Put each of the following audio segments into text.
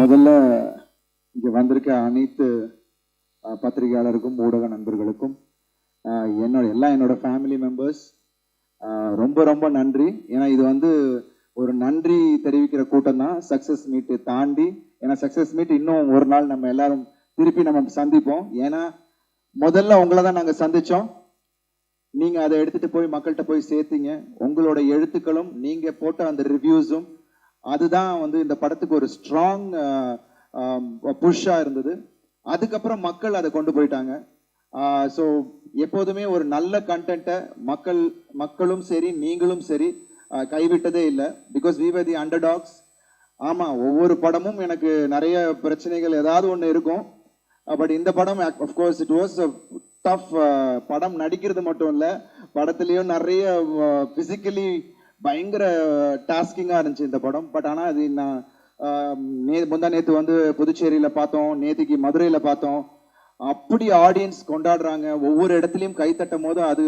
முதல்ல இங்கே வந்திருக்க அனைத்து பத்திரிகையாளருக்கும் ஊடக நண்பர்களுக்கும் என்னோட எல்லாம் என்னோட ஃபேமிலி மெம்பர்ஸ் ரொம்ப ரொம்ப நன்றி. ஏன்னா இது வந்து ஒரு நன்றி தெரிவிக்கிற கூட்டம் தான். சக்ஸஸ் மீட்டு தாண்டி ஏன்னா சக்ஸஸ் மீட் இன்னும் ஒரு நாள் நம்ம எல்லாரும் திருப்பி நம்ம சந்திப்போம். ஏன்னா முதல்ல உங்களை தான் நாங்கள் சந்திச்சோம். நீங்கள் அதை எடுத்துட்டு போய் மக்கள்கிட்ட போய் சேர்த்தீங்க. உங்களோட எழுத்துக்களும் நீங்கள் போட்ட அந்த ரிவ்யூஸும் அதுதான் வந்து இந்த படத்துக்கு ஒரு ஸ்ட்ராங் புஷ்ஷாக இருந்தது. அதுக்கப்புறம் மக்கள் அதை கொண்டு போயிட்டாங்க. ஸோ எப்போதுமே ஒரு நல்ல கண்டென்ட்டை மக்கள் மக்களும் சரி நீங்களும் சரி கைவிட்டதே இல்லை. Because we were the underdogs ஆமாம் ஒவ்வொரு படமும் எனக்கு நிறைய பிரச்சனைகள் ஏதாவது ஒன்று இருக்கும். பட் இந்த படம் அஃப்கோர்ஸ் இட் வாஸ் டஃப் படம். நடிக்கிறது மட்டும் இல்லை படத்துலேயும் நிறைய ஃபிசிக்கலி பயங்கர டாஸ்கிங்காக இருந்துச்சு இந்த படம். பட் ஆனால் அது நான் நே முந்தா நேற்று வந்து புதுச்சேரியில் பார்த்தோம். நேற்றுக்கு மதுரையில் பார்த்தோம். அப்படி ஆடியன்ஸ் கொண்டாடுறாங்க. ஒவ்வொரு இடத்துலையும் கை போது அது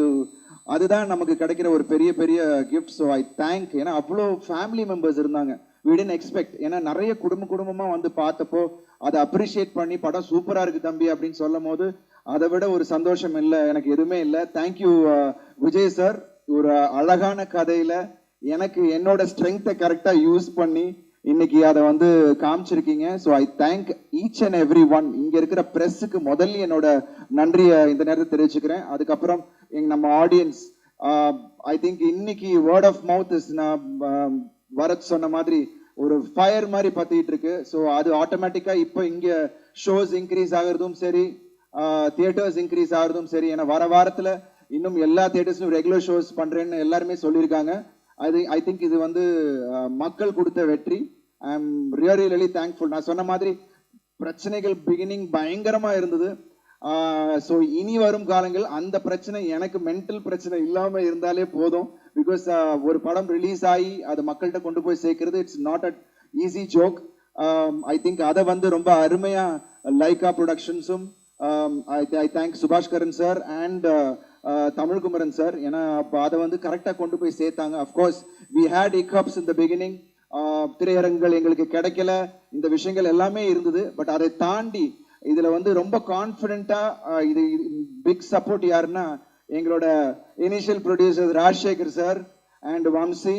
அதுதான் நமக்கு கிடைக்கிற ஒரு பெரிய பெரிய கிஃப்ட் ஸோ ஐ தேங்க் ஏன்னா அவ்வளோ ஃபேமிலி மெம்பர்ஸ் இருந்தாங்க. We didn't எக்ஸ்பெக்ட் ஏன்னா நிறைய குடும்ப குடும்பமாக வந்து பார்த்தப்போ அதை அப்ரிஷியேட் பண்ணி படம் சூப்பராக இருக்குது தம்பி அப்படின்னு சொல்லும் போது அதை விட ஒரு சந்தோஷம் இல்லை. எனக்கு எதுவுமே இல்லை. தேங்க்யூ விஜய் சார் ஒரு அழகான கதையில் எனக்கு என்னோட ஸ்ட்ரென்த்தை கரெக்டாக யூஸ் பண்ணி இன்னைக்கு அதை வந்து காமிச்சிருக்கீங்க. So I thank each and every one இங்கே இருக்கிற ப்ரெஸ்ஸுக்கு முதல்ல என்னோட நன்றியை இந்த நேரத்தை தெரிவிச்சுக்கிறேன். அதுக்கப்புறம் எங்க நம்ம ஆடியன்ஸ் ஐ திங்க் இன்னைக்கு வேர்ட் ஆஃப் மவுத் இஸ் நான் um, ஆஹ், வரத் சொன்ன மாதிரி ஒரு ஃபயர் மாதிரி பத்திட்டு இருக்கு. ஸோ அது ஆட்டோமேட்டிக்காக இப்போ இங்கே ஷோஸ் இன்க்ரீஸ் ஆகிறதும் சரி uh, தியேட்டர்ஸ் இன்க்ரீஸ் ஆகுறதும் சரி. ஏன்னா வர வாரத்தில் இன்னும் எல்லா தியேட்டர்ஸ்லையும் ரெகுலர் ஷோஸ் பண்ணுறேன்னு எல்லாருமே சொல்லியிருக்காங்க. அது ஐ திங்க் இது வந்து மக்கள் கொடுத்த வெற்றி. I am really really thankful நான் சொன்ன மாதிரி பிரச்சனைகள் பிகினிங் பயங்கரமாக இருந்தது. ஸோ இனி வரும் காலங்கள் அந்த பிரச்சனை எனக்கு மென்டல் பிரச்சனை இல்லாமல் இருந்தாலே போதும். பிகாஸ் ஒரு படம் ரிலீஸ் ஆகி அது மக்கள்கிட்ட கொண்டு போய் சேர்க்கறது it's not at easy joke I think அதை வந்து ரொம்ப அருமையாக Lyca ப்ரொடக்ஷன்ஸும் I thank Subaskaran sir and Uh, Tamilkumaran sir ஏன்னா அப்போ அதை வந்து கரெக்டாக கொண்டு போய் சேர்த்தாங்க. அஃப்கோர்ஸ் வி ஹேட் இக்கப்ஸ் இந்த பிகினிங் திரையரங்குகள் எங்களுக்கு கிடைக்கல. இந்த விஷயங்கள் எல்லாமே இருந்தது. பட் அதை தாண்டி இதில் வந்து ரொம்ப கான்ஃபிடெண்ட்டாக uh, இது பிக் சப்போர்ட் யாருன்னா எங்களோட initial producer Rajasekar sir and Vamsi.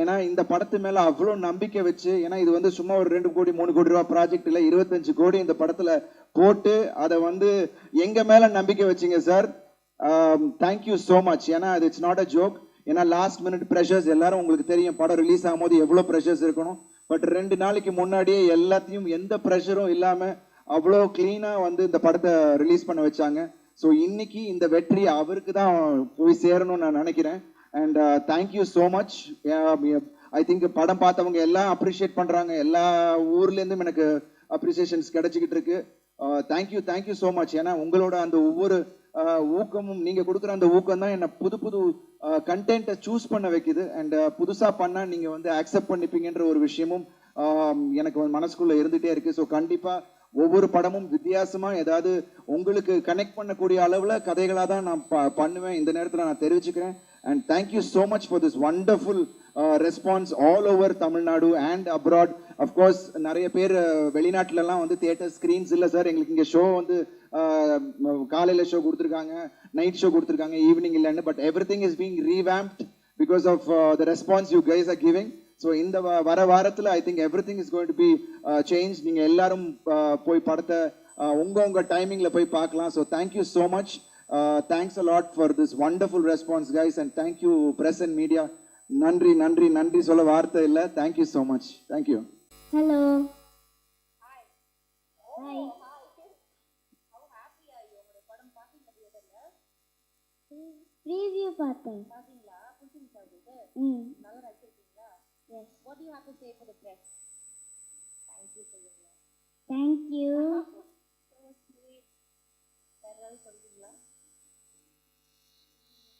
ஏன்னா இந்த படத்து மேல அவ்வளோ நம்பிக்கை வச்சு ஏன்னா இது வந்து சும்மா ஒரு ரெண்டு கோடி மூணு கோடி ரூபா ப்ராஜெக்ட் இல்லை இருபத்தஞ்சு கோடி இந்த படத்துல போட்டு அதை வந்து எங்க மேல நம்பிக்கை வச்சீங்க சார் தேங்க்யூ ஸோ மச் ஏன்னா அது இட்ஸ் நாட் அ ஜோக் ஏன்னா லாஸ்ட் மினிட் ப்ரெஷர்ஸ் எல்லாரும் உங்களுக்கு தெரியும் படம் ரிலீஸ் ஆகும்போது எவ்வளோ ப்ரெஷர்ஸ் இருக்கணும். பட் ரெண்டு நாளைக்கு முன்னாடியே எல்லாத்தையும் எந்த ப்ரெஷரும் இல்லாமல் அவ்வளோ க்ளீனாக வந்து இந்த படத்தை ரிலீஸ் பண்ண வச்சாங்க. ஸோ இன்னைக்கு இந்த வெற்றி அவருக்கு தான் போய் சேரணும்னு நான் நினைக்கிறேன். And thank you so much I think படம் பார்த்தவங்க எல்லாம் அப்ரிஷியேட் பண்ணுறாங்க எல்லா ஊர்லேருந்தும் எனக்கு அப்ரிசியேஷன்ஸ் கிடைச்சிக்கிட்டு இருக்கு. தேங்க்யூ தேங்க்யூ ஸோ மச் ஏன்னா உங்களோட அந்த ஒவ்வொரு uh, ஊக்கமும் நீங்கள் கொடுக்குற அந்த ஊக்கம் தான் என்னை புது புது uh, கண்டென்ட்டை சூஸ் பண்ண வைக்குது. அண்ட் uh, புதுசாக பண்ணால் நீங்கள் வந்து அக்செப்ட் பண்ணிப்பீங்கன்ற ஒரு விஷயமும் um, எனக்கு மனசுக்குள்ளே இருந்துகிட்டே இருக்குது ஸோ கண்டிப்பாக ஒவ்வொரு படமும் வித்தியாசமாக ஏதாவது உங்களுக்கு கனெக்ட் பண்ணக்கூடிய அளவில் கதைகளாக தான் நான் ப- பண்ணுவேன். இந்த நேரத்தில் நான் தெரிவிச்சுக்கிறேன். And thank you so much for this wonderful response all over Tamil Nadu and abroad of course நிறைய பேர் uh, வெளிநாட்டிலலாம் எல்லாம் வந்து தியேட்டர் ஸ்கிரீன்ஸ் இல்ல சார் எங்களுக்கு இங்க ஷோ வந்து uh, காலையில் காலையில ஷோ கொடுத்துருக்காங்க நைட் ஷோ கொடுத்துருக்காங்க ஈவினிங் இல்லைன்னு. But everything is being revamped because of the response you guys are giving so இந்த வ- வர வாரத்தில் I think everything is going to be change நீங்கள் எல்லாரும் uh, போய் படத்தை உங்க உங்க டைமிங்ல போய் பார்க்கலாம். So thank you so much thanks a lot for this wonderful response guys and thank you press and media நன்றி நன்றி நன்றி சொல்ல வார்த்தை இல்லை thank you so much thank you Hello. Hi. Preview பார்த்தேன் ம் Yes. What do you have to say for the press? Thank you for your love. Thank you. So sweet. வேற ஏதாவது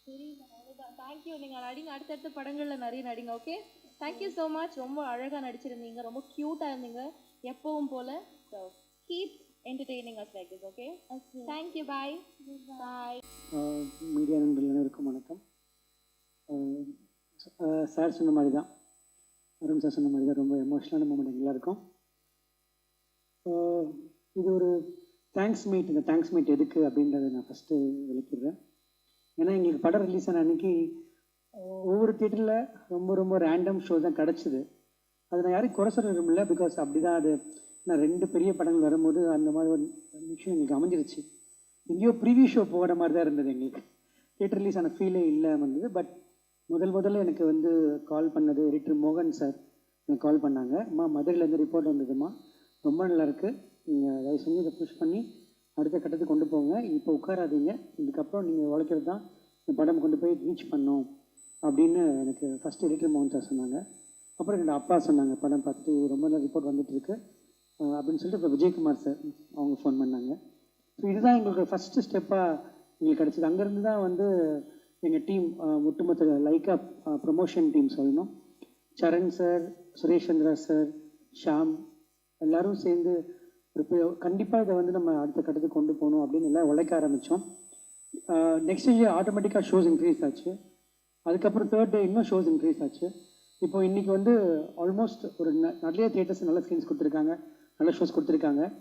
சரி அவ்வளோதான் தேங்க்யூ நீங்கள் நடிங்க. அடுத்தடுத்த படங்களில் நிறைய நடிங்க okay thank you so much ரொம்ப அழகாக நடிச்சிருந்தீங்க. ரொம்ப க்யூட்டாக இருந்தீங்க. எப்பவும் போல. So keep entertaining as like this okay Okay. Thank you bye bye media நண்பர்கள் அனைவருக்கும் வணக்கம். சார் சொன்ன மாதிரி தான் அருண் சார் சொன்ன மாதிரி தான் ரொம்ப எமோஷ்னலான மூமெண்ட் எல்லாருக்கும் இது ஒரு தேங்க்ஸ் மீட் இந்த தேங்க்ஸ் மீட் எதுக்கு அப்படின்றத நான் ஃபஸ்ட்டு விளக்கிடுறேன். ஏன்னா எங்களுக்கு படம் ரிலீஸ் ஆன அன்னைக்கு ஒவ்வொரு தேட்டரில் ரொம்ப ரொம்ப ரேண்டம் ஷோ தான் கிடச்சிது. அதை நான் யாரையும் குறை சொல்ல விரும்பல பிகாஸ் அப்படி தான் அது. நான் ரெண்டு பெரிய படங்கள் வரும்போது அந்த மாதிரி ஒரு விஷயம் எங்களுக்கு அமைஞ்சிருச்சு. எங்கேயோ ப்ரீவியூ ஷோ போகிற மாதிரி தான் இருந்தது எங்களுக்கு. தேட்டர் ரிலீஸ் ஆன ஃபீலே இல்லாமல் இருந்தது பட் முதல் முதல்ல எனக்கு வந்து கால் பண்ணது எடிட்டர் மோகன் சார் எனக்கு கால் பண்ணாங்க. அம்மா மதுரையிலேருந்து ரிப்போர்ட் வந்ததும்மா. ரொம்ப நல்லாயிருக்கு நீங்கள் தயவு செஞ்சு இதை புஷ் பண்ணி அடுத்த கட்டத்துக்கு கொண்டு போங்க. இப்போ உட்காராதீங்க. இதுக்கப்புறம் நீங்கள் உழைக்கிறது தான் இந்த படம் கொண்டு போய் ரீச் பண்ணும் அப்படின்னு எனக்கு ஃபஸ்ட் எடிட்டர் மோகன் சொன்னாங்க. அப்புறம் என்னோட அப்பா சொன்னாங்க படம் பார்த்துட்டு ரொம்ப நல்ல ரிப்போர்ட் வந்துட்டுருக்கு அப்படின்னு சொல்லிட்டு இப்போ விஜயகுமார் சார் அவங்க ஃபோன் பண்ணாங்க. ஸோ இதுதான் எங்களுக்கு ஃபஸ்ட்டு ஸ்டெப்பாக எங்களுக்கு கிடச்சிது. அங்கேருந்து தான் வந்து எங்கள் டீம் ஒட்டுமொத்த லைக்கா ப்ரொமோஷன் டீம் சொல்லணும். சரண் சார் சுரேஷ் சந்திரா சார் ஷாம் எல்லாரும் சேர்ந்து இப்போ கண்டிப்பாக இதை வந்து நம்ம அடுத்த கட்டத்துக்கு கொண்டு போகணும் அப்படின்னு எல்லாம் உழைக்க ஆரம்பித்தோம் நெக்ஸ்ட் டே ஆட்டோமேட்டிக்காக ஷோஸ் இன்க்ரீஸ் ஆச்சு. அதுக்கப்புறம் தேர்ட் டே இன்னும் ஷோஸ் இன்க்ரீஸ் ஆச்சு. இப்போ இன்றைக்கி வந்து ஆல்மோஸ்ட் ஒரு ந- நிறைய தியேட்டர்ஸ் நல்ல ஸ்க்ரீன்ஸ் கொடுத்துருக்காங்க. நல்ல ஷோஸ் கொடுத்துருக்காங்க.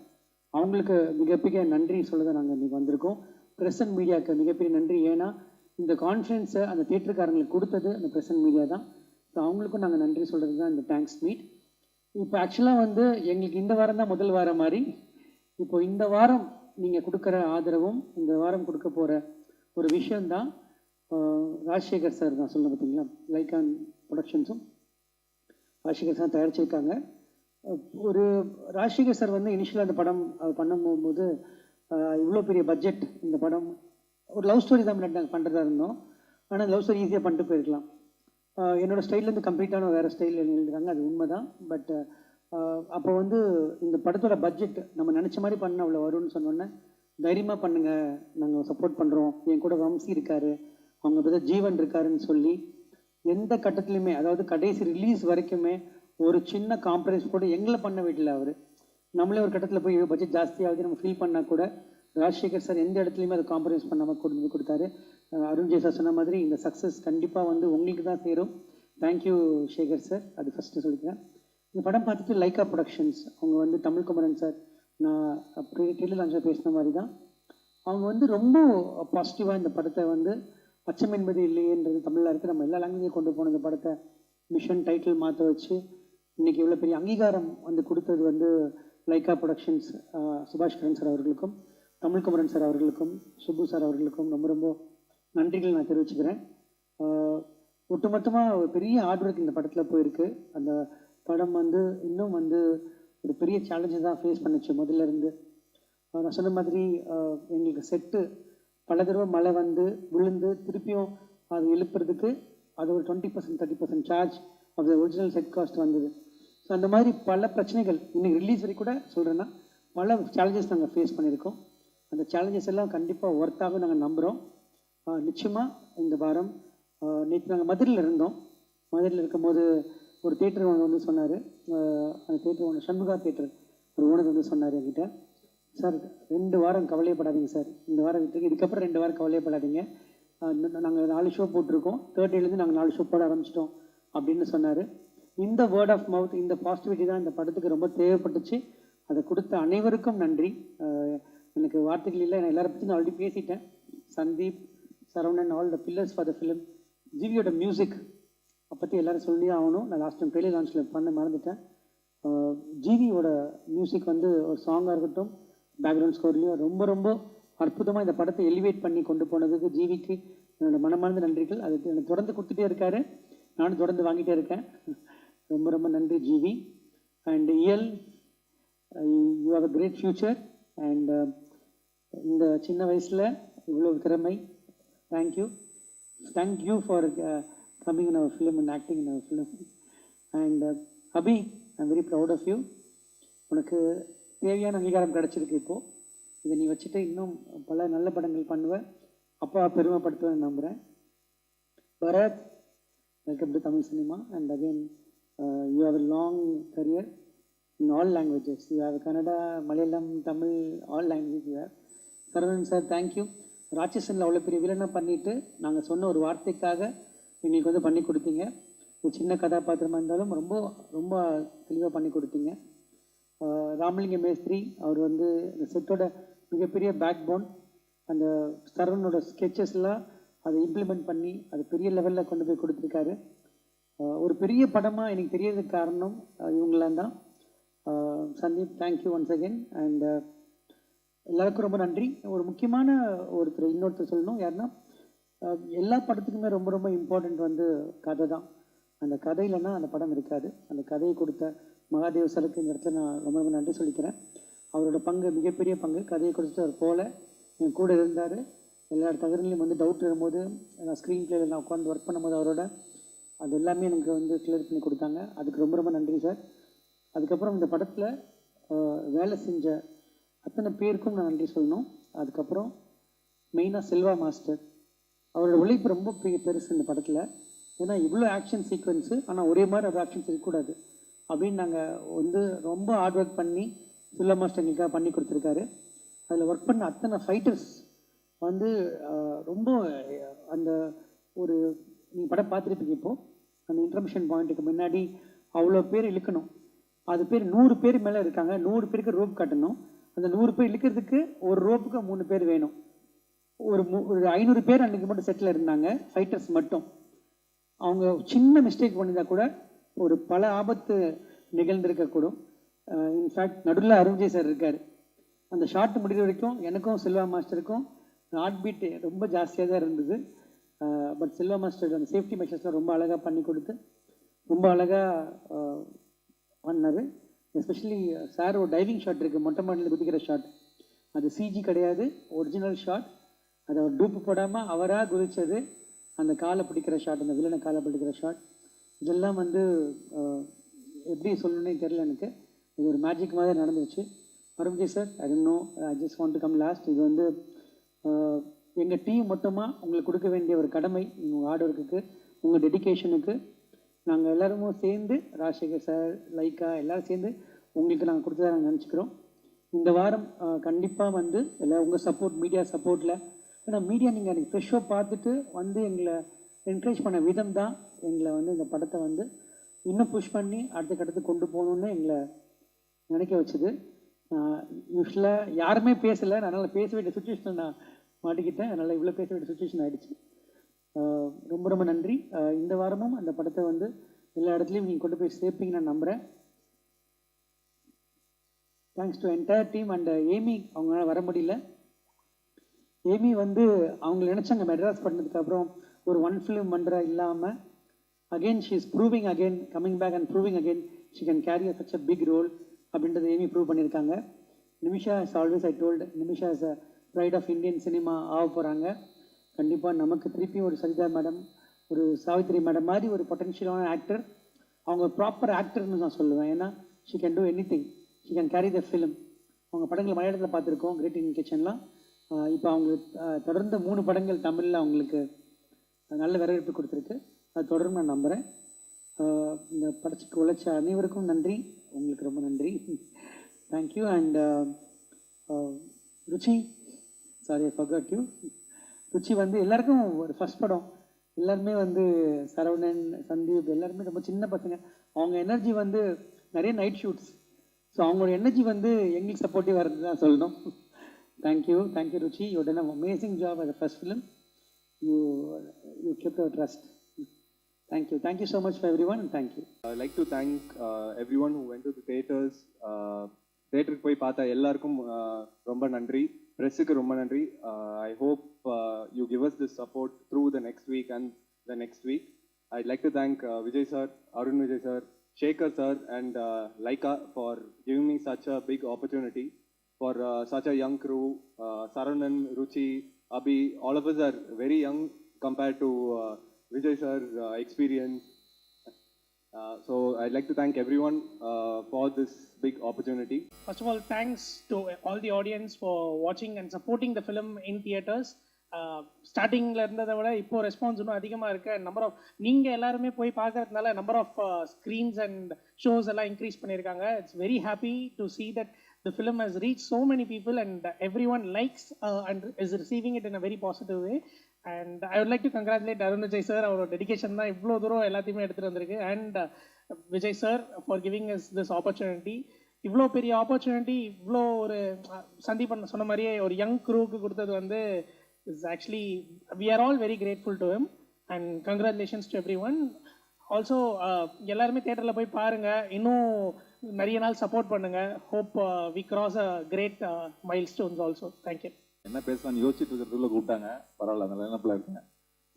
அவங்களுக்கு மிகப்பெரிய நன்றி சொல்ல தான் நாங்கள் இன்றைக்கி வந்திருக்கோம். ப்ரெஸ் அண்ட் மீடியாவுக்கு மிகப்பெரிய நன்றி. ஏன்னா இந்த கான்ஃபிடென்ஸை அந்த தியேட்டருக்காரங்களுக்கு கொடுத்தது அந்த ப்ரெஸ் அண்ட் மீடியா தான். ஸோ அவங்களுக்கும் நாங்கள் நன்றி சொல்கிறது தான் இந்த தேங்க்ஸ் மீட் இப்போ ஆக்சுவலாக வந்து எங்களுக்கு இந்த வாரம் தான் முதல் வாரம் மாதிரி. இப்போ இந்த வாரம் நீங்கள் கொடுக்குற ஆதரவும் இந்த வாரம் கொடுக்க போகிற ஒரு விஷயந்தான் ராஜசேகர் சார் தான் சொல்ல பார்த்தீங்களா லைக்கான் ப்ரொடக்ஷன்ஸும் ராஜசேகர் சார் தயாரிச்சிருக்காங்க. ஒரு ராஜசேகர் சார் வந்து இனிஷியலாக அந்த படம் அஹ், பண்ணும்போது இவ்வளோ பெரிய பட்ஜெட் இந்த படம் ஒரு லவ் ஸ்டோரி தான் நாங்கள் பண்ணுறதா இருந்தோம். ஆனால் லவ் ஸ்டோரி ஈஸியாக பண்ணிட்டு போயிருக்கலாம். ஆஹ் என்னோட ஸ்டைல்லேருந்து கம்ப்ளீட்டான வேறு ஸ்டைல் எழுதியிருக்காங்க. அது உண்மை தான் பட் அப்போ வந்து இந்த படத்தோட பட்ஜெட் நம்ம நினச்ச மாதிரி பண்ண அவ்வளோ வரும்னு சொன்னோன்னே தைரியமாக பண்ணுங்கள் நாங்கள் சப்போர்ட் பண்ணுறோம் என் கூட வம்சி இருக்காரு. அவங்க பார்த்தா ஜீவன் இருக்காருன்னு சொல்லி எந்த கட்டத்துலையுமே அதாவது கடைசி ரிலீஸ் வரைக்குமே ஒரு சின்ன காம்ப்ரமைஸ் கூட எங்களை பண்ண வீட்டில் அவர். நம்மளே ஒரு கட்டத்தில் போய் பட்ஜெட் ஜாஸ்தியாகுது நம்ம ஃபீல் பண்ணால் கூட ராஜசேகர் சார் எந்த இடத்துலையுமே அதை காம்ப்ரமைஸ் பண்ணாமல் கொண்டு வந்து கொடுத்தாரு. அஹ் அருண் சார் சொன்ன மாதிரி இந்த சக்ஸஸ் கண்டிப்பாக வந்து உங்களுக்கு தான் சேரும். தேங்க்யூ சேகர் சார் அது ஃபஸ்ட்டு சொல்லிக்கிறேன். இந்த படம் பார்த்துட்டு லைக்கா ப்ரொடக்ஷன்ஸ் அவங்க வந்து தமிழ் குமரன் சார் நான் டெய்லர் லான்ச்சில் பேசின மாதிரி தான். அவங்க வந்து ரொம்ப பாசிட்டிவாக இந்த படத்தை வந்து அச்சம் என்பது இல்லையேன்றது தமிழில் இருக்குது நம்ம எல்லா லாங்குவேஜையும் கொண்டு போன இந்த படத்தை மிஷன் டைட்டில் மாற்ற வச்சு இன்றைக்கி இவ்வளோ பெரிய அங்கீகாரம் வந்து கொடுத்தது வந்து லைக்கா ப்ரொடக்ஷன்ஸ் சுபாஷ் கரன் சார் அவர்களுக்கும். தமிழ்குமரன் சார் அவர்களுக்கும் சுப்பு சார் அவர்களுக்கும் ரொம்ப ரொம்ப நன்றிகள் நான் தெரிவிச்சுக்கிறேன். ஒட்டுமொத்தமாக ஒரு பெரிய ஹார்ட் ஒர்க் இந்த படத்தில் போயிருக்கு. அந்த படம் வந்து இன்னும் வந்து ஒரு பெரிய சேலஞ்சை தான் ஃபேஸ் பண்ணுச்சு முதல்ல இருந்து. நான் சொன்ன மாதிரி எங்களுக்கு செட்டு பல தடவை மழை வந்து விழுந்து திருப்பியும் அது எழுப்புறதுக்கு அது ஒரு twenty percent thirty percent charge of the original set cost வந்தது. ஸோ அந்த மாதிரி பல பிரச்சனைகள் இன்னைக்கு ரிலீஸ் வரைக்கும் கூட சொல்கிறேன்னா பல சேலஞ்சஸ் நாங்கள் ஃபேஸ் பண்ணியிருக்கோம். அந்த சேலஞ்சஸ் எல்லாம் கண்டிப்பாக ஒர்த்தாகவும் நாங்கள் நம்புகிறோம் நிச்சயமாக இந்த வாரம் நேற்று நாங்கள் மதுரையில் இருந்தோம். மதுரையில் இருக்கும்போது ஒரு தேட்டர் ஒன்று வந்து சொன்னார். அந்த தேட்டர் ஒன்று சண்முகா தேட்டர் ஒரு ஓனர் வந்து சொன்னார் என்கிட்ட. சார் ரெண்டு வாரம் கவலையப்படாதீங்க சார் இந்த வாரம் விட்டுருக்கு இதுக்கப்புறம் ரெண்டு வாரம் கவலையப்படாதீங்க. நாங்கள் நாலு ஷோ போட்டிருக்கோம். தேர்ட்டிலேருந்து நாங்கள் நாலு ஷோ போட ஆரம்பிச்சிட்டோம் அப்படின்னு சொன்னார். இந்த வேர்ட் ஆஃப் மவுத் இந்த பாசிட்டிவிட்டி தான் இந்த படத்துக்கு ரொம்ப தேவைப்பட்டுச்சு. அதை கொடுத்த அனைவருக்கும் நன்றி. எனக்கு வார்த்தைகள் இல்லை. நான் எல்லாரை பற்றி நான் ஆல்ரெடி பேசிட்டேன். Sandeep Saravanan all the pillars for the film ஜிவியோட music பற்றி எல்லோரும் சொல்லி ஆகணும். நான் லாஸ்ட் டைம் டெய்லி லான்ச்சில் பண்ண மறந்துட்டேன். ஜிவியோட மியூசிக் வந்து ஒரு சாங்காக இருக்கட்டும் பேக்ரவுண்ட் ஸ்கோர்லேயும் ரொம்ப ரொம்ப அற்புதமாக இந்த படத்தை எலிவேட் பண்ணி கொண்டு போனதுக்கு ஜிவிக்கு என்னோட மனமார்ந்த நன்றிகள். அது எனக்கு தொடர்ந்து கொடுத்துட்டே இருக்காரு. நானும் தொடர்ந்து வாங்கிட்டே இருக்கேன். ரொம்ப ரொம்ப நன்றி ஜிவி. அண்ட் இயல் you have a great future and இந்த சின்ன வயசில் இவ்வளோ திறமை. Thank you thank you for coming in our film and acting in our film and Abhi I'm very proud of you உனக்கு தேவையான அங்கீகாரம் கிடச்சிருக்கு இப்போது இதை நீ வச்சுட்டு இன்னும் பல நல்ல படங்கள் பண்ணுவ. அப்பா பெருமைப்படுத்துவேன் நம்புகிறேன் Bharath welcome to Tamil cinema and again you have a long career in all languages. You have Kannada, Malayalam, Tamil, all languages you have. Saravanan sir thank you ராட்சசனில் அவ்வளோ பெரிய வில்லனை பண்ணிவிட்டு நாங்கள் சொன்ன ஒரு வார்த்தைக்காக எங்களுக்கு வந்து பண்ணி கொடுத்தீங்க. ஒரு சின்ன கதாபாத்திரமாக இருந்தாலும் ரொம்ப ரொம்ப தெளிவாக பண்ணி கொடுத்தீங்க. ராமலிங்க மேஸ்திரி அவர் வந்து இந்த செட்டோட மிகப்பெரிய பேக் போன் அந்த சரவணோட ஸ்கெச்சஸ்லாம் அதை இம்ப்ளிமெண்ட் பண்ணி அது பெரிய லெவலில் கொண்டு போய் கொடுத்துருக்காரு. ஒரு பெரிய படமாக எனக்கு தெரியறதுக்கு காரணம் இவங்களாம் தான். Sandeep thank you once again and எல்லாருக்கும் ரொம்ப நன்றி. ஒரு முக்கியமான ஒருத்தர் இன்னொருத்தர் சொல்லணும் யாருன்னா எல்லா படத்துக்குமே ரொம்ப ரொம்ப இம்பார்ட்டண்ட் வந்து கதை தான். அந்த கதை இல்லைன்னா அந்த படம் இருக்காது. அந்த கதையை கொடுத்த மகாதேவ் சருக்கு இந்த இடத்துல நான் ரொம்ப ரொம்ப நன்றி சொல்லிக்கிறேன். அவரோட பங்கு மிகப்பெரிய பங்கு. கதையை கொடுத்துட்டு அவர் போல என் கூட இருந்தார். எல்லா தகவலையும் வந்து டவுட் வரும்போது நான் ஸ்க்ரீன் பிளேயில் நான் உட்காந்து ஒர்க் பண்ணும்போது அவரோட அது எல்லாமே எனக்கு வந்து கிளியர் பண்ணி கொடுத்தாங்க. அதுக்கு ரொம்ப ரொம்ப நன்றி சார் அதுக்கப்புறம் இந்த படத்தில் வேலை செஞ்ச அத்தனை பேருக்கும் நான் நன்றி சொல்லணும். அதுக்கப்புறம் மெயினாக செல்வா மாஸ்டர் அவரோட உழைப்பு ரொம்ப பெரிய பெருசு இந்த படத்தில். ஏன்னா இவ்வளோ ஆக்ஷன் சீக்வன்ஸு ஆனால் ஒரே மாதிரி ஒரு ஆக்ஷன்ஸ் இருக்கக்கூடாது அப்படின்னு நாங்கள் வந்து ரொம்ப ஹார்ட் ஒர்க் பண்ணி செல்வா மாஸ்டர் எங்களுக்காக பண்ணி கொடுத்துருக்காரு. அதில் ஒர்க் பண்ண அத்தனை ஃபைட்டர்ஸ் வந்து ரொம்ப அந்த ஒரு நீங்கள் படம் பார்த்துருப்பீங்க இப்போது அந்த இன்டர்மிஷன் பாயிண்ட்டுக்கு முன்னாடி அவ்வளோ பேர் இழுக்கணும். அது பேர் நூறு பேர் மேலே இருக்காங்க. நூறு பேருக்கு ரோப் கட்டணும். அந்த நூறு பேர் இழுக்கிறதுக்கு ஒரு ரோப்புக்கு மூணு பேர் வேணும். ஒரு மு- ஒரு ஐநூறு பேர் அன்றைக்கி மட்டும் செட்டில் இருந்தாங்க ஃபைட்டர்ஸ் மட்டும். அவங்க சின்ன மிஸ்டேக் பண்ணியிருந்தால் கூட ஒரு பல ஆபத்து நிகழ்ந்திருக்கக்கூடும். இன்ஃபேக்ட் நடுவில் அருண்ஜய் சார் இருக்கார். அந்த ஷார்ட் முடிகிற வரைக்கும் எனக்கும் செல்வா மாஸ்டருக்கும் ஹார்ட் பீட்டு ரொம்ப ஜாஸ்தியாக தான் இருந்தது. பட் செல்வா மாஸ்டர் அந்த சேஃப்டி மெஷர்ஸ்லாம் ரொம்ப அழகாக பண்ணி கொடுத்து ரொம்ப அழகாக பண்ணார். எஸ்பெஷலி சார் uh, ஒரு டைவிங் ஷாட் இருக்குது மொட்டை மாடியில் குதிக்கிற ஷாட் அது சிஜி கிடையாது. ஒரிஜினல் ஷாட் அதை அவர் டூப்பு போடாமல் அவராக குதிச்சது அந்த காலை பிடிக்கிற ஷாட் அந்த வில்லனை காலை பிடிக்கிற ஷாட் இதெல்லாம் வந்து எப்படி சொல்லணும்னே தெரியல எனக்கு. இது ஒரு மேஜிக் மாதிரி நடந்துச்சு. Arunji sir I don't know I just want to come last இது வந்து எங்கள் டீம் மொத்தமாக உங்களுக்கு கொடுக்க வேண்டிய ஒரு கடமை உங்கள் ஹார்ட் ஒர்க்குக்கு உங்கள் டெடிகேஷனுக்கு நாங்கள் எல்லாருமே சேர்ந்து ராஜசேகர் சார் லைக்கா எல்லோரும் சேர்ந்து உங்களுக்கு நாங்கள் கொடுத்ததா நாங்கள் நினச்சிக்கிறோம். இந்த வாரம் கண்டிப்பாக வந்து எல்லாம் உங்கள் சப்போர்ட் மீடியா சப்போர்ட்டில் ஏன்னா மீடியா நீங்கள் அன்றைக்கி ஃப்ரெஷ்ஷோ பார்த்துட்டு வந்து எங்களை என்கரேஜ் பண்ண விதம் தான் எங்களை வந்து இந்த படத்தை வந்து இன்னும் புஷ் பண்ணி அடுத்த கட்டத்துக்கு கொண்டு போகணுன்னு எங்களை நினைக்க வச்சுது. யூஸ்வலாக யாருமே பேசலை. அதனால் பேச வேண்டிய சுச்சுவேஷன் நான் மாட்டிக்கிட்டேன். அதனால் இவ்வளோ பேச வேண்டிய சுச்சுவேஷன் ஆயிடுச்சு. ரொம்ப ரொம்ப நன்றி. இந்த வாரமும் அந்த படத்தை வந்து எல்லா இடத்துலையும் நீங்கள் கொண்டு போய் சேர்ப்பீங்கன்னு நான் நம்புகிறேன் thanks to entire team and Amy அவங்களால வர முடியல. ஏமி வந்து அவங்க நினச்சாங்க மெட்ராஸ் பண்ணதுக்கப்புறம் ஒரு ஒன் ஃபிலிம் பண்ணுற இல்லாமல் again she is proving again coming back and proving again she can carry such a big role அப்படின்றத ஏமி ப்ரூவ் பண்ணியிருக்காங்க. Nimisha is always I told Nimisha is a pride of Indian cinema ஆக போகிறாங்க கண்டிப்பாக நமக்கு திருப்பி ஒரு சரிதா madam ஒரு Savitri madam மாதிரி ஒரு பொட்டன்ஷியலான ஆக்டர் அவங்க ப்ராப்பர் ஆக்டர்னு நான் சொல்லுவேன். ஏன்னா she can do anything she can carry the film அவங்க படங்கள் மலையாளத்தில் பார்த்துருக்கோம் கிரேட் இன் கிச்சன்லாம் இப்போ அவங்களுக்கு தொடர்ந்து மூணு படங்கள் தமிழில் அவங்களுக்கு நல்ல வரவேற்பு கொடுத்துருக்கு. அது தொடர்ந்து நான் நம்புகிறேன் இந்த படத்துக்கு உழைச்ச அனைவருக்கும் நன்றி. உங்களுக்கு ரொம்ப நன்றி. Thank you and Ruchi. Sorry I forgot you Ruchi வந்து எல்லாருக்கும் ஒரு ஃபர்ஸ்ட் படம். எல்லாருமே வந்து சரவணன் சந்தீப் எல்லாருமே ரொம்ப சின்ன பசங்க. அவங்க எனர்ஜி வந்து நிறைய நைட் ஷூட்ஸ் ஸோ அவங்களோட எனர்ஜி வந்து எங்களுக்கு சப்போர்ட்டிவாக இருந்து தான் சொல்லணும். Thank you thank you Ruchi you done amazing job at first film you you kept our trust thank you thank you so much for everyone thank you I'd like to thank uh, everyone who went to the theaters. Uh, தேட்டருக்கு போய் பார்த்தா எல்லாருக்கும் uh, ரொம்ப நன்றி. ப்ரெஸ்ஸுக்கு ரொம்ப நன்றி I hope you give us this support through the next week and the next week I'd like to thank Vijay sir Arun Vijay sir Shekar sir and Lyca for giving me such a big opportunity for such a young crew uh, Saravanan Ruchi Abhi all of us are very young compared to uh, Vijay sir uh, experience Uh, so I'd like to thank everyone uh, for this big opportunity. First of all, thanks to all the audience for watching and supporting the film in theaters. ஸ்டார்டிங்கில் இருந்ததை விட இப்போ response இன்னும் அதிகமாக இருக்கு and number of நீங்கள் எல்லாருமே போய் பார்க்கறதுனால number of screens and shows எல்லாம் இன்க்ரீஸ் பண்ணியிருக்காங்க it's very happy to see that the film has reach so many people and everyone likes and is receiving it in a very positive way and I would like to congratulate Arun Vijay sir அவரோட dedication தான் இவ்வளோ தூரம் எல்லாத்தையுமே எடுத்துகிட்டு வந்திருக்கு. And Vijay sir for giving is this opportunity இவ்வளோ பெரிய opportunity இவ்வளோ ஒரு uh, அஹ், சொன்ன மாதிரியே ஒரு யங் குரூவுக்கு கொடுத்தது வந்து is actually we are all very grateful to him and congratulations to everyone also எல்லாருமே தேட்டரில் போய் பாருங்கள் இன்னும் நிறைய நாள் சப்போர்ட் பண்ணுங்கள் hope we cross a great milestones also thank you என்ன பேசலாம்னு யோசிச்சுட்டு இருக்கிறதுக்குள்ள கூப்பிட்டாங்க. பரவாயில்ல அந்த லைனப்பில் இருக்கேன்.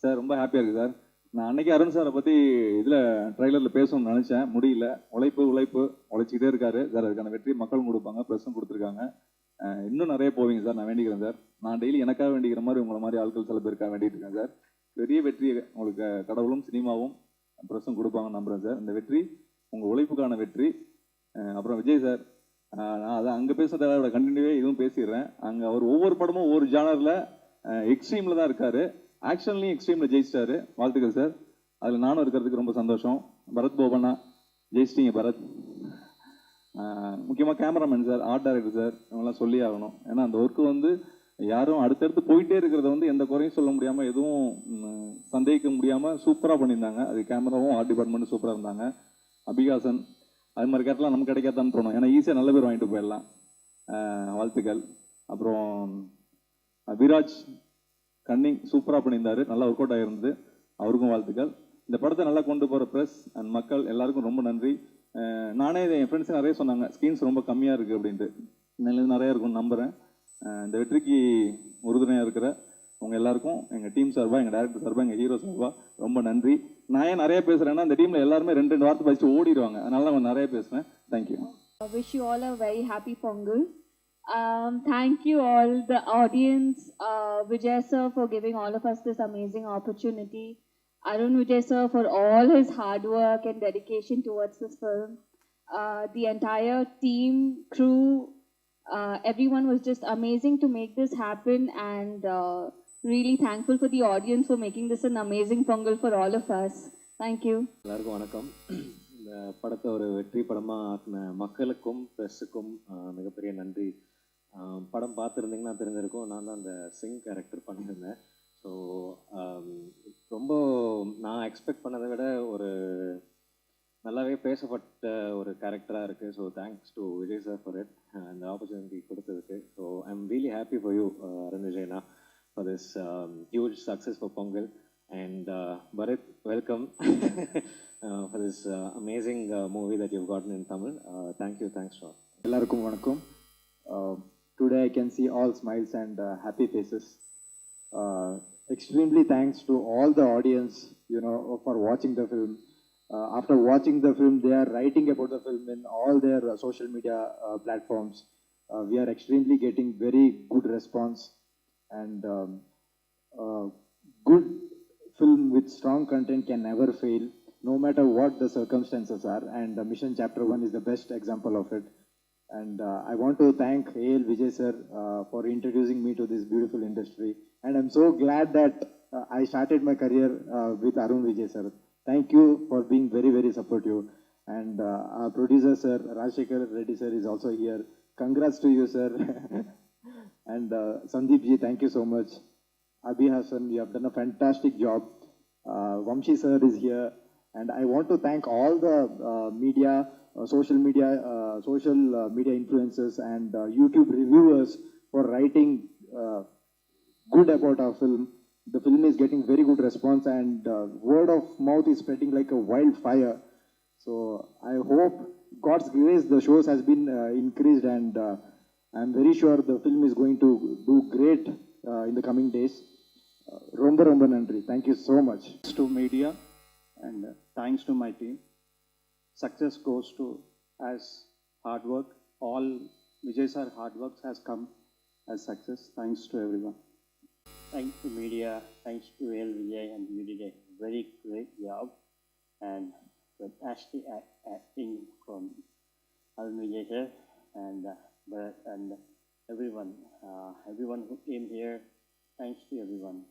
சார் ரொம்ப ஹாப்பியாக இருக்குது சார். நான் அன்னைக்கு அருண் சாரை பற்றி இதில் ட்ரைலரில் பேசணும்னு நினச்சேன். முடியல. உழைப்பு உழைப்பு. உழைச்சிக்கிட்டே இருக்காரு. சார் அதுக்கான வெற்றி மக்களும் கொடுப்பாங்க. ப்ரெஸ்ஸும் கொடுத்துருக்காங்க. இன்னும் நிறைய போவீங்க சார் நான் வேண்டிக்கிறேன் சார். நான் டெய்லி எனக்காக வேண்டிக்கிற மாதிரி உங்களை மாதிரி ஆட்கள் சில பேருக்காக வேண்டிகிட்டு இருக்கேன் சார். பெரிய வெற்றி உங்களுக்கு கடவுளும் சினிமாவும் ப்ரெஸ்ஸும் கொடுப்பாங்கன்னு நம்புகிறேன் சார். இந்த வெற்றி உங்கள் உழைப்புக்கான வெற்றி. அப்புறம் விஜய் சார் நான் அதான் அங்கே பேசுறத கண்டினியூவே இதுவும் பேசிடுறேன். அங்கே அவர் ஒவ்வொரு படமும் ஒவ்வொரு ஜானரில் எக்ஸ்ட்ரீமில் தான் இருக்கார். ஆக்ஷன்லையும் எக்ஸ்ட்ரீமில் ஜெயிச்சிட்டாரு. வாழ்த்துக்கள் சார் அதில் நானும் இருக்கிறதுக்கு ரொம்ப சந்தோஷம். பரத் போபண்ணா ஜெயிச்சிட்டிங்க பரத். முக்கியமாக cameraman sir art director sir இவங்கெல்லாம் சொல்லி ஆகணும். ஏன்னா அந்த ஒர்க்கு வந்து யாரும் அடுத்தடுத்து போயிட்டே இருக்கிறத வந்து எந்த குறையும் சொல்ல முடியாமல் எதுவும் சந்தேகிக்க முடியாமல் சூப்பராக பண்ணியிருந்தாங்க. அது கேமராவும் ஆர்ட் டிபார்ட்மெண்ட்டும் சூப்பராக இருந்தாங்க. அபிகாசன் அது மாதிரி கேட்டலாம் நமக்கு கிடைக்காதான்னு தோணும். ஏன்னா ஈஸியாக நல்ல பேர் வாங்கிட்டு போயிடலாம். வாழ்த்துக்கள். அப்புறம் விராஜ் கன்னிங் சூப்பராக பண்ணியிருந்தார். நல்லா ஒர்க் அவுட் ஆகிருந்தது அவருக்கும் வாழ்த்துக்கள். இந்த படத்தை நல்லா கொண்டு போகிற ப்ரெஸ் அண்ட் மக்கள் எல்லாருக்கும் ரொம்ப நன்றி. நானே இதை என் ஃப்ரெண்ட்ஸ் நிறைய சொன்னாங்க. ஸ்க்ரீன்ஸ் ரொம்ப கம்மியாக இருக்குது அப்படின்ட்டு. நல்லது நிறையா இருக்கும்னு நம்புகிறேன் இந்த வெற்றிக்கு உறுதுணையாக இருக்கிற உங்க எல்லாருக்கும் எங்கள் டீம் சார்பாக எங்கள் டேரக்டர் சார்பாக எங்கள் ஹீரோ சார்பாக ரொம்ப நன்றி நான் ஏன் நிறைய பேசுகிறேன்னா இந்த டீமில் எல்லாருமே ரெண்டு ரெண்டு வார்த்தை படிச்சு ஓடிடுவாங்க அதனால நான் நிறைய பேசுகிறேன் thank you I wish you all a very happy Pongal. Um, thank you all, the audience, uh, Vijay sir for giving all of us this amazing opportunity. Arun Vijay sir for all his hard work and dedication towards this film. Uh, the entire team, crew, uh, everyone was just amazing to make this happen and uh, really thankful for the audience for making this an amazing Pongal for all of us. Thank you. எல்லாருக்கும் வணக்கம். இந்த படத்தை ஒரு வெற்றி படமாக ஆக்கின மக்களுக்கும் ப்ரெஸ்ஸுக்கும் மிகப்பெரிய நன்றி. படம் பார்த்துருந்தீங்கன்னா தெரிஞ்சிருக்கும். நான் தான் அந்த சிங் கேரக்டர் பண்ணியிருந்தேன். ஸோ ரொம்ப நான் எக்ஸ்பெக்ட் பண்ணதை விட ஒரு நல்லாவே பேசப்பட்ட ஒரு கேரக்டராக இருக்குது so thanks to Vijay sir for it இந்த ஆப்பர்ச்சுனிட்டி கொடுத்ததுக்கு. So I am really happy for you Arun விஜய்னா. for this um, huge success for Pongal. And uh, Bharat, welcome uh, for this uh, amazing uh, movie that you've gotten in Tamil. thank you, thanks, Sean. எல்லாருக்கும் வணக்கம் today I can see all smiles and uh, happy faces. Uh, extremely thanks to all the audience, you know, for watching the film. Uh, after watching the film, they are writing about the film in all their social media platforms. we are extremely getting very good response film with strong content can never fail, no matter what the circumstances are. And uh, Mission Chapter 1 is the best example of it. And uh, I want to thank A.L. Vijay sir uh, for introducing me to this beautiful industry. And I'm so glad that uh, I started my career uh, with Arun Vijay sir. Thank you for being very, very supportive. And uh, our producer sir, Rajshekar Reddy sir is also here. Congrats to you sir. and uh, Sandeep ji, thank you so much. Abhi Hassan, you have done a fantastic job. Uh, Vamshi sir is here, and I want to thank all the uh, media, uh, social media, uh, social uh, media influencers, and uh, YouTube reviewers for writing good about our film. The film is getting very good response, and word of mouth is spreading like a wildfire. So I hope God's grace, the shows has been increased, and I'm very sure the film is going to do great uh, in the coming days. Uh, Romba Romba Nandri. Thank you so much. thanks to media and uh, thanks to my team. Success goes to as hard work. All Vijay sir hard work has come as success. Thanks to everyone. Thanks to media, thanks to El Vijay, and you did a very great job and fantastic act- acting from Arun Vijay sir and uh, And everyone, uh, everyone who came here. Thanks to everyone.